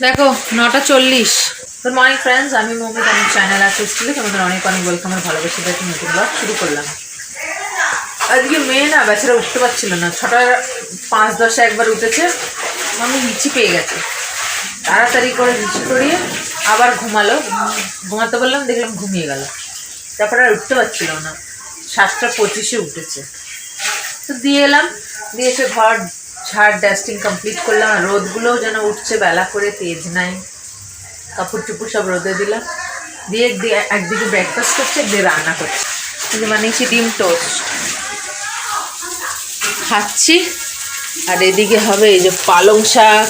দেখো, নটা চল্লিশ। গুড মর্নিং ফ্রেন্ডস আমি মৌমিত আমি চ্যানেল আছে স্কুলে। তোমাদের অনেক অনেক ওয়েলকাম আর ভালোবাসি দেখে নতুন ব্লগ শুরু করলাম। আজকে মেয়ে না, বেচারা উঠতে পারছিল না। ছটা পাঁচ দশে একবার উঠেছে। আমি লিচি পেয়ে গেছে। তাড়াতাড়ি করে লিচি করিয়ে আবার ঘুমালো। ঘুমাতে বললাম, দেখলাম ঘুমিয়ে গেল। তারপরে আর উঠতে পারছিল না। সাতটা পঁচিশে উঠেছে। তো দিয়ে এলাম। দিয়ে এসে ঘর ঝাড় ডাস্টিং কমপ্লিট করলাম আর রোদগুলোও যেন উঠছে, বেলা করে তেজ নাই। কাপড় চুপড় সব রোদে দিলাম। দিয়ে একদিকে ব্রেকফাস্ট করছে একদিকে রান্না করছে। বানিয়েছি ডিম টোস্ট খাচ্ছি। আর এদিকে হবে এই যে পালং শাক,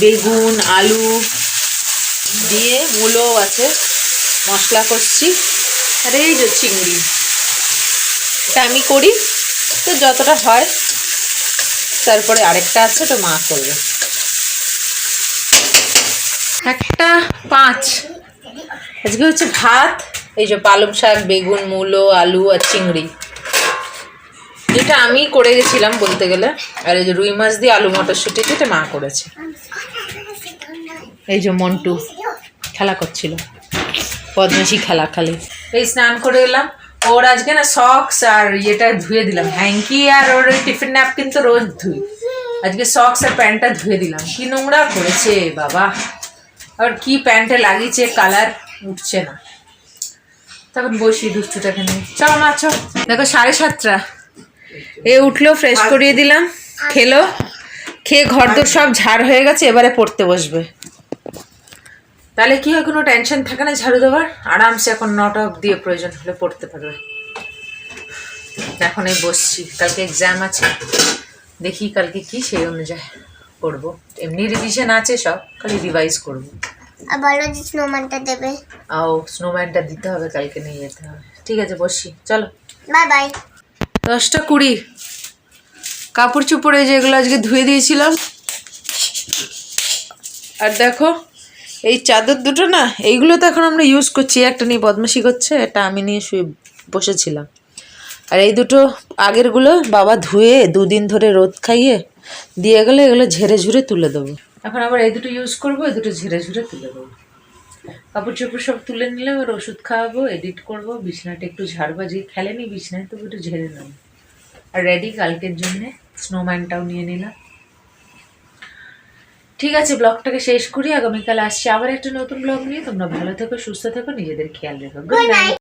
বেগুন, আলু। দিয়ে মূলো আছে, মশলা করছি। আর এই যে চিংড়ি। এটা আমি করি, তো যতটা হয় তারপরে আরেকটা আছে তো মা করবে। একটা পাঁচ। আজকে হচ্ছে ভাত, এই যে পালং শাক, বেগুন, মূলো, আলু আর চিংড়ি। যেটা আমি করে গেছিলাম বলতে গেলে, আর এই যে রুই মাছ দিয়ে আলু মটরশুঁটি এটা মা করেছে। এই যে মন্টু, খেলা করছিল। পদ্মাসী খেলা খালি। এই স্নান করে এলাম। ওর আজকে না সক্স আর ইয়েটা ধুয়ে দিলাম। হ্যাঙ্কি আর ওর টিফিন ন্যাপকিন তো রোজ ধুই। আজকে সক্স আর প্যান্টটা ধুয়ে দিলাম। কি নোংরা করেছে বাবা। আর কি প্যান্টে লাগিয়েছে কালার উঠছে না। তখন বসি দুষ্টুটাকে নিয়ে। চল না চল। দেখো সাড়ে সাতটা। এ উঠল ফ্রেশ করিয়ে দিলাম খেলো। খেয়ে ঘর সব ঝাড় হয়ে গেছে এবারে পড়তে বসবে। তাহলে কি হয় কোনো টেনশন থাকে না ঝাড়ু দেওয়ার? আরামসে এখন নটা দিয়ে প্রয়োজন হলে পড়তে পারবে। এখন এই বসছি কালকে এক্সাম আছে। দেখি কালকে কি সেই অনুযায়ী করব এমনি রিভিশন আছে সব খালি রিভাইজ করব। আর বলো যে স্নোম্যানটা দেবে। আও স্নোম্যানটা দিতে হবে কালকে নিয়ে যেতে হবে। ঠিক আছে বসি চলো। Bye bye. দশটা কুড়ি। কাপড় চোপড়ে যেগুলো আজকে ধুয়ে দিয়েছিলাম। আর দেখো এই চাদর দুটো না, এইগুলো তো এখন আমরা ইউজ করছি, একটা নিয়ে বদমাশি করছে এটা আমি নিয়ে শুয়ে বসেছিলাম। আর এই দুটো আগেরগুলো বাবা ধুয়ে দুদিন ধরে রোদ খাইয়ে দিয়ে গেলে এগুলো ঝেড়ে ঝুড়ে তুলে দেবো। এখন আবার এই দুটো ইউজ করব, এই দুটো ঝেড়ে ঝুড়ে তুলে দেবো। কাপড় চোপড় সব তুলে নিলে ওর ওষুধ খাওয়াবো এডিট করব, বিছনাটা একটু ঝাড়বাজি খেলেনি বিছনায় তবু একটু ঝেড়ে নেব আর রেডি কালকের জন্যে স্নোম্যানটাও নিয়ে নিলাম। ঠিক আছে, ব্লগটাকে শেষ করি, আগামীকাল আসছি আবার একটা নতুন ব্লগ নিয়ে। তোমরা ভালো থেকো, সুস্থ থেকো, নিজেদের খেয়াল রেখো। Good night